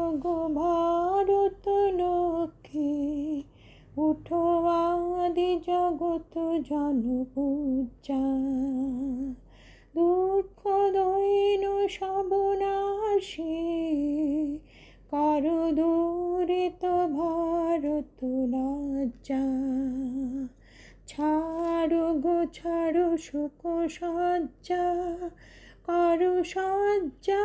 গো ভারত লক্ষ্মী, উঠো আদি জগত জনপূজা। দুঃখ দৈন সবনাশী কর দূরিত ভারত লজ্জা। ছাড়ো গো, ছাড়ো সুখ সজ্জা, করু সজ্জা।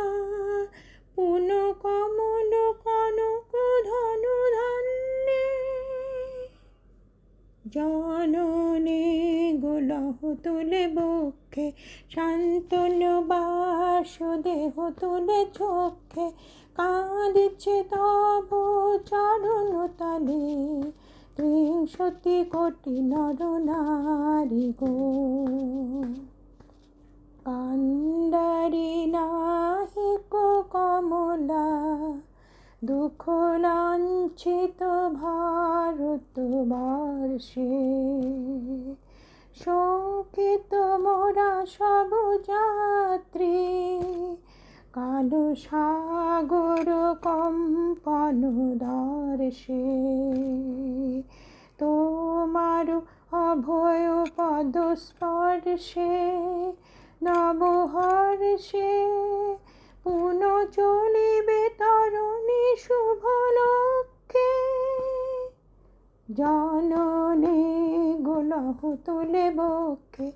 পুন কমল কনক ধনু ধান্যে জননে গোলহ তুলে বক্ষে শান্তন বাস দেহ তুলে চোখে কাঁদিছে তব চরণ তালে ত্রিংশতি কোটি নর নারী গো দুঃখ লাঞ্ছিত ভারতবর্ষে শোকিত মোরা সব যাত্রী, কালো সাগর কম্পন দর্শে। তোমার অভয় পদস্পর্শে নবহর্ষে পুন চলিবে তরণী শুভ লক্ষ্যে জননে গোলহ তুলে বক্ষে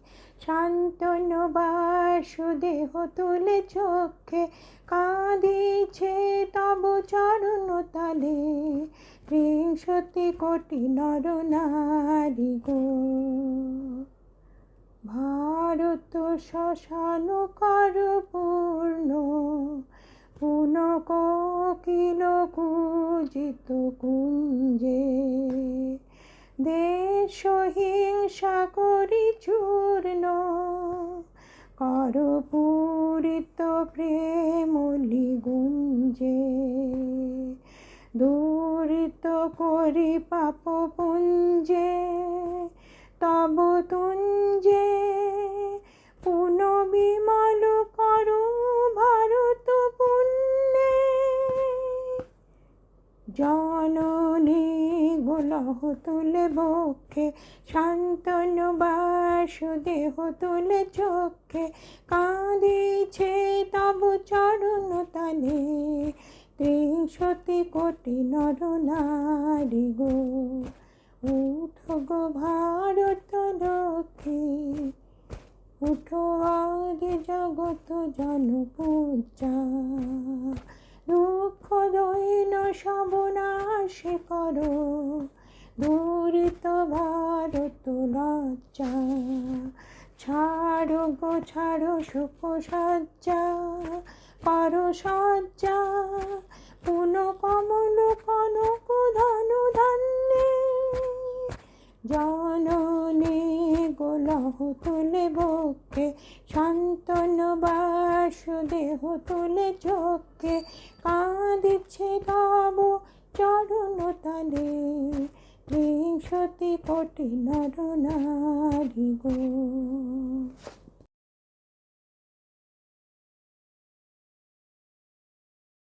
শান্তন বাসুদেহ তুলে চোখে কাঁদিছে তব চরণ তালে, ত্রিংশতি কোটি নর নারী গো। ভারত শ্মশান কর পূর্ণ। পুন কোকিল কুজিত কুঞ্জে। দেশ হিংসা করি চূর্ণ। কর পূরিত প্রেমলি গুঞ্জে দূরিত করি পাপ পুঞ্জে। তব তুঞ্জে জননী গোলহ তুলে বক্ষে, শান্তন বাসুদেহ তুলে চোখে কাঁদিছে তব চরণ তালে, ত্রিশতি কোটি নর নারী গো, উঠো গো ভারত লক্ষ্মী উঠো আগে জগত জনপূজা, দুঃখ দৈন সবনাশে করো দূরিত ভারত লজ্জা। ছাড়ো গো, ছাড়ো সুখ সজ্জা করো সজ্জা। পুন কমল কনক ধনু ধান্যে, জননে গোলহ তুলে বক্ষে শান্তন বাসুদেহ তুলে চোখে। কাঁদিচ্ছে তব চরণ তালে ত্রিংশতি কোটি নর নারী গো।